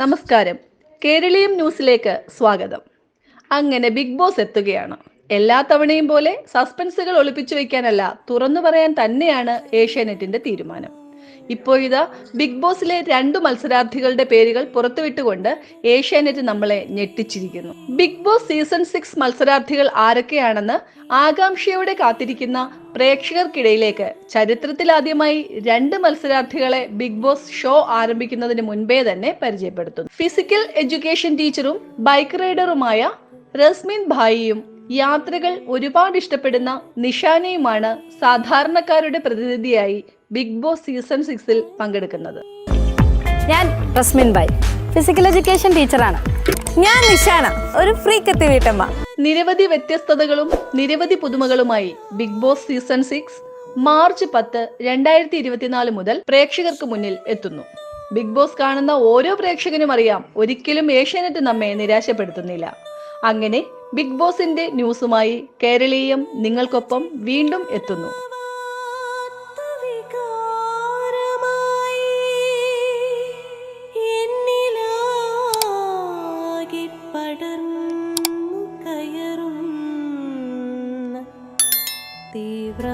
നമസ്കാരം. കേരളീയം ന്യൂസിലേക്ക് സ്വാഗതം. അങ്ങനെ ബിഗ് ബോസ് എത്തുകയാണ്. എല്ലാ തവണയും പോലെ സസ്പെൻസുകൾ ഒളിപ്പിച്ചു വെക്കാനല്ല തുറന്നു പറയാൻ തന്നെയാണ് ഏഷ്യാനെറ്റിന്റെ തീരുമാനം. ഇപ്പോഴിതാ ബിഗ് ബോസിലെ രണ്ടു മത്സരാർത്ഥികളുടെ പേരുകൾ പുറത്തുവിട്ടുകൊണ്ട് ഏഷ്യാനെറ്റ് നമ്മളെ ഞെട്ടിച്ചിരിക്കുന്നു. ബിഗ് ബോസ് സീസൺ സിക്സ് മത്സരാർത്ഥികൾ ആരൊക്കെയാണെന്ന് ആകാംക്ഷയോടെ കാത്തിരിക്കുന്ന പ്രേക്ഷകർക്കിടയിലേക്ക് ചരിത്രത്തിലാദ്യമായി രണ്ട് മത്സരാർത്ഥികളെ ബിഗ് ബോസ് ഷോ ആരംഭിക്കുന്നതിന് മുൻപേ തന്നെ പരിചയപ്പെടുത്തുന്നു. ഫിസിക്കൽ എഡ്യൂക്കേഷൻ ടീച്ചറും ബൈക്ക് റൈഡറുമായ റസ്മിൻ ഭായിയും യാത്രകൾ ഒരുപാട് ഇഷ്ടപ്പെടുന്ന നിഷാനയുമാണ് സാധാരണക്കാരുടെ പ്രതിനിധിയായി ബിഗ് ബോസ് സീസൺ സിക്സിൽ പങ്കെടുക്കുന്നത്. ഞാൻ റസ്മിൻ ബായ് ഫിസിക്കൽ എഡ്യൂക്കേഷൻ ടീച്ചറാണ്. ഞാൻ നിഷാന ഒരു ഫ്രീ കത്തി വീട്ടമ്മ നിരവധി വ്യത്യസ്തതകളും നിരവധി പുതുമകളുമായി Bigg Boss season six March പത്ത് രണ്ടായിരത്തി ഇരുപത്തിനാല് മുതൽ പ്രേക്ഷകർക്ക് മുന്നിൽ എത്തുന്നു. ബിഗ് ബോസ് കാണുന്ന ഓരോ പ്രേക്ഷകനും അറിയാം ഒരിക്കലും ഏഷ്യാനെറ്റ് നമ്മെ നിരാശപ്പെടുത്തുന്നില്ല. അങ്ങനെ ബിഗ് ബോസിന്റെ ന്യൂസുമായി കേരളീയം നിങ്ങൾക്കൊപ്പം വീണ്ടും എത്തുന്നു. തീവ്ര